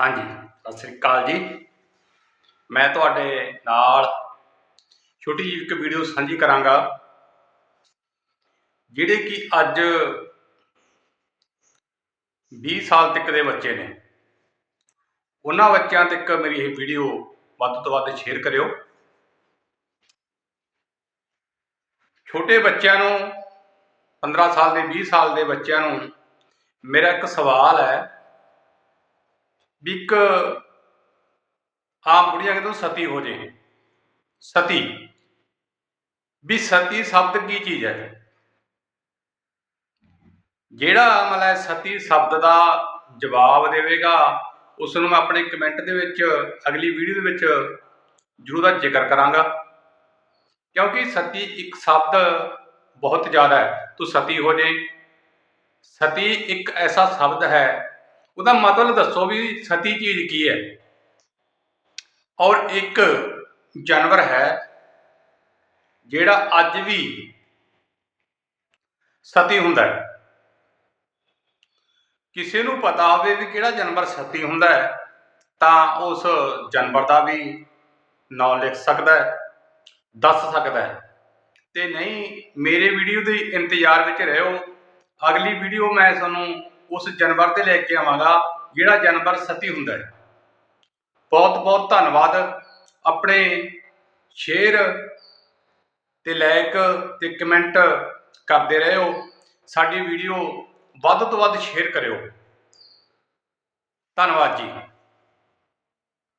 ਹਾਂਜੀ, ਸਤਿ ਸ੍ਰੀ ਅਕਾਲ ਜੀ। ਮੈਂ ਤੁਹਾਡੇ ਨਾਲ ਛੋਟੀ ਜਿਹੀ ਇੱਕ ਵੀਡੀਓ ਸਾਂਝੀ ਕਰਾਂਗਾ, ਜਿਹੜੇ ਕਿ ਅੱਜ 20 ਸਾਲ ਤੱਕ ਦੇ ਬੱਚੇ ਨੇ। ਉਹਨਾਂ ਬੱਚਿਆਂ ਤੱਕ ਮੇਰੀ ਇਹ ਵੀਡੀਓ ਵੱਧ ਤੋਂ ਵੱਧ ਸ਼ੇਅਰ ਕਰਿਓ। ਛੋਟੇ ਬੱਚਿਆਂ ਨੂੰ 15 ਸਾਲ ਦੇ 20 ਸਾਲ ਦੇ ਬੱਚਿਆਂ ਨੂੰ ਮੇਰਾ ਇੱਕ ਸਵਾਲ ਹੈ ਵੀ ਇੱਕ ਆਮ ਬੁੜੀਆ ਕਹਿੰਦੇ ਸਤੀ ਹੋ ਜੇ। ਸਤੀ। ਵੀ ਸਤੀ ਸ਼ਬਦ ਕੀ ਚੀਜ਼ ਹੈ? ਜਿਹੜਾ ਮਤਲਬ ਸਤੀ ਸ਼ਬਦ ਦਾ ਜਵਾਬ ਦੇਵੇਗਾ ਉਸ ਨੂੰ ਮੈਂ ਆਪਣੇ ਕਮੈਂਟ ਦੇ ਵਿੱਚ, ਅਗਲੀ ਵੀਡੀਓ ਦੇ ਵਿੱਚ ਜ਼ਰੂਰ ਦਾ ਜ਼ਿਕਰ ਕਰਾਂਗਾ। ਕਿਉਂਕਿ ਸਤੀ ਇੱਕ ਸ਼ਬਦ ਬਹੁਤ ਜ਼ਿਆਦਾ ਹੈ। ਤੂੰ ਸਤੀ ਹੋ ਜੇ। ਸਤੀ ਇੱਕ ਐਸਾ ਸ਼ਬਦ ਹੈ ਉਹਦਾ ਮਤਲਬ ਦੱਸੋ ਵੀ ਸਤੀ ਚੀਜ਼ ਕੀ ਹੈ? ਔਰ ਇੱਕ ਜਾਨਵਰ ਹੈ ਜਿਹੜਾ ਅੱਜ ਵੀ ਸਤੀ ਹੁੰਦਾ ਹੈ। ਕਿਸੇ ਨੂੰ ਪਤਾ ਹੋਵੇ ਵੀ ਕਿਹੜਾ ਜਾਨਵਰ ਸਤੀ ਹੁੰਦਾ ਹੈ, ਤਾਂ ਉਸ ਜਾਨਵਰ ਦਾ ਵੀ ਨਾਂ ਲਿਖ ਸਕਦਾ ਹੈ, ਦੱਸ ਸਕਦਾ ਹੈ। ਤੇ ਨਹੀਂ, ਮੇਰੇ ਵੀਡੀਓ ਦੇ ਇੰਤਜ਼ਾਰ ਵਿੱਚ ਰਹੋ ਅਗਲੀ ਵੀਡੀਓ ਮੈਂ ਤੁਹਾਨੂੰ ਉਸ ਜਾਨਵਰ ਤੇ ਲੈ ਕੇ ਆਵਾਂਗਾ, ਜਿਹੜਾ ਜਾਨਵਰ ਸਤੀ ਹੁੰਦਾ ਹੈ। ਬਹੁਤ ਬਹੁਤ ਧੰਨਵਾਦ। ਆਪਣੇ ਸ਼ੇਅਰ ਤੇ ਲਾਈਕ ਤੇ ਕਮੈਂਟ ਕਰਦੇ ਰਹੋ। ਸਾਡੀ ਵੀਡੀਓ ਵੱਧ ਤੋਂ ਵੱਧ ਸ਼ੇਅਰ ਕਰਿਓ। ਧੰਨਵਾਦ ਜੀ।